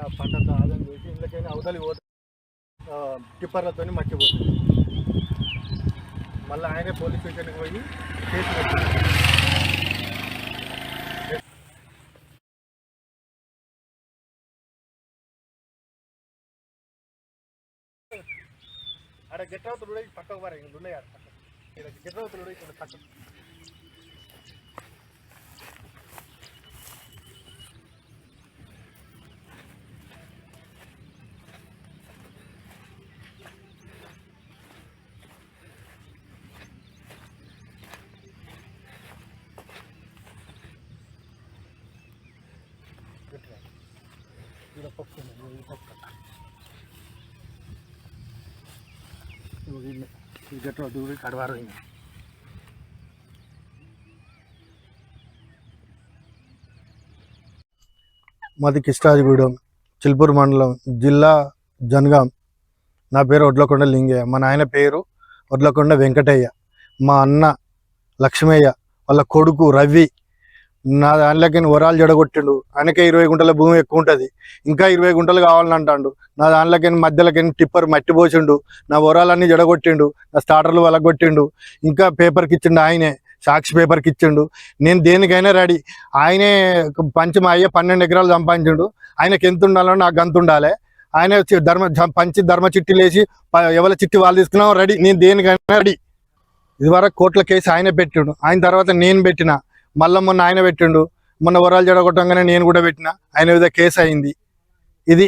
పంట పంటతో ఆదాయం చేసి ఇందుకైనా అవతలి పోతే టిప్పర్లతో మట్టిపోతుంది మళ్ళీ ఆయనే పోలీస్ స్టేషన్కి పోయి కేసు అక్కడ ఆడ కూడా పక్కకు పారా ఇంకా ఉన్నాయి ఆడ పక్కకు. ఈడ కూడా ఇక్కడ పక్కకు. ఈడ పక్క ఈ పక్క. ఈ గెట్టవతులు కూడా కడవారు ఇంకా మాది కిష్టాజిగూడెం చిల్పూర్ మండలం జిల్లా జనగాం. నా పేరు ఒడ్లకొండ లింగయ్య. మా నాయన పేరు ఒడ్లకొండ వెంకటయ్య. మా అన్న లక్ష్మయ్య. వాళ్ళ కొడుకు రవి. నా దాంట్లోకి వరాలు జడగొట్టిండు. ఆయనకే ఇరవై గుంటల భూమి ఎక్కువ ఉంటుంది ఇంకా ఇరవై గుంటలు కావాలని అంటాడు. నా దానిలోకి మధ్యలోకి టిప్పర్ మట్టి పోసిండు. నా వరాలన్నీ జడగొట్టిండు. నా స్టార్టర్లు వలగొట్టిండు. ఇంకా పేపర్కి ఇచ్చిండు ఆయనే. సాక్షి పేపర్కి ఇచ్చిండు. నేను దేనికైనా రెడీ. ఆయనే పంచి మా అయ్యే పన్నెండు ఎకరాలు సంపాదించిండు. ఆయనకి ఎంత ఉండాలో నాకు అంత ఉండాలి. ఆయన వచ్చి ధర్మ పంచి ధర్మ చిట్టీలు వేసి ఎవరి చిట్టి వాళ్ళు తీసుకున్నాం రెడీ. నేను దేనికైనా రెడీ. ఇదివరకు కోట్ల కేసు ఆయన పెట్టిండు. ఆయన తర్వాత నేను పెట్టిన. మళ్ళీ మొన్న ఆయన పెట్టిండు. మొన్న వరాలు జడగొట్టంగానే నేను కూడా పెట్టిన. ఆయన మీద కేసు అయింది. ఇది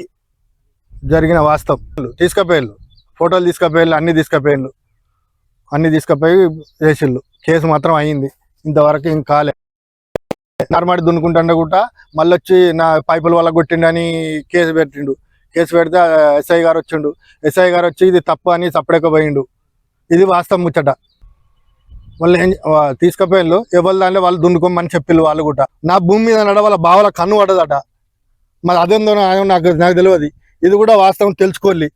జరిగిన వాస్తవం. తీసుకుపోయాళ్ళు. ఫోటోలు తీసుకుపోయాళ్ళు అన్ని తీసుకుపోయాళ్ళు. అన్నీ తీసుకుపోయి చేసిళ్ళు. కేసు మాత్రం అయింది. ఇంతవరకు ఇంక కాలే. నార్మాడి దున్నుకుంటుండ కూడా మళ్ళీ వచ్చి నా పైపుల వల్ల కొట్టిండని కేసు పెట్టిండు. కేసు పెడితే ఎస్ఐ గారు వచ్చిండు. ఎస్ఐ గారు వచ్చి ఇది తప్పు అని చప్పడకపోయిండు ఇది వాస్తవం ముచ్చట. వాళ్ళు ఏం వా- ఎవరి దాంట్లో వాళ్ళు దున్నుకోమని చెప్పిళ్ళు వాళ్ళు కూడా. నా భూమి మీద నడ వాళ్ళ బావల కన్ను పడదట. మరి అదేందో నాకు నాకు తెలియదు ఇది కూడా వాస్తవం తెలుసుకోవాలి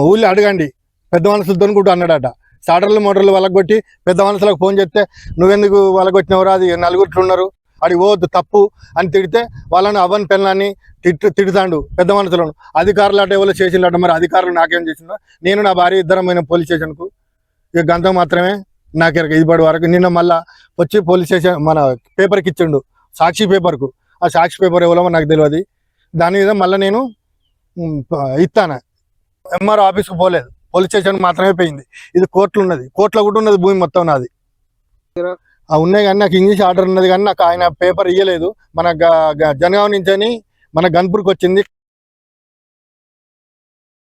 ఊళ్ళో అడగండి. పెద్ద మనుషులతో కూడా అన్నాడట. సాటర్లు మోటార్లు వాళ్ళకొట్టి పెద్ద మనుషులకు ఫోన్ చేస్తే నువ్వెందుకు వాళ్ళకొచ్చినవరా అది నలుగురు ఉన్నారు. అడిగి పోవద్దు తప్పు అని తిడితే వాళ్ళని అవన్ పెళ్ళని తిట్టు తిడుతాండు పెద్ద మనుషులను. అధికారులు అట ఎవరు చేసిండట మరి అధికారులు నాకేం చేసిందో నేను నా భార్య ఇద్దరం పోయిన పోలీస్ స్టేషన్కు. ఇక గంతం మాత్రమే నాకు ఇరగ ఇదిపడి వరకు. నిన్న మళ్ళా వచ్చి పోలీస్ స్టేషన్ మన పేపర్కి ఇచ్చిండు. సాక్షి పేపర్కు ఆ సాక్షి పేపర్ ఎవరో నాకు తెలియదు దాని మీద మళ్ళీ నేను ఇస్తాను ఎంఆర్ ఆఫీస్కి పోలేదు. పోలీస్ స్టేషన్ మాత్రమే పోయింది. ఇది కోర్టులు ఉన్నది. కోర్టులో కూడా ఉన్నది భూమి మొత్తం నాది. ఆ ఉన్నాయి కానీ నాకు ఇంగ్లీష్ ఆర్డర్ ఉన్నది కానీ నాకు ఆయన పేపర్ ఇవ్వలేదు మన గ- జనగాం నుంచి అని మన గన్పూర్కి వచ్చింది.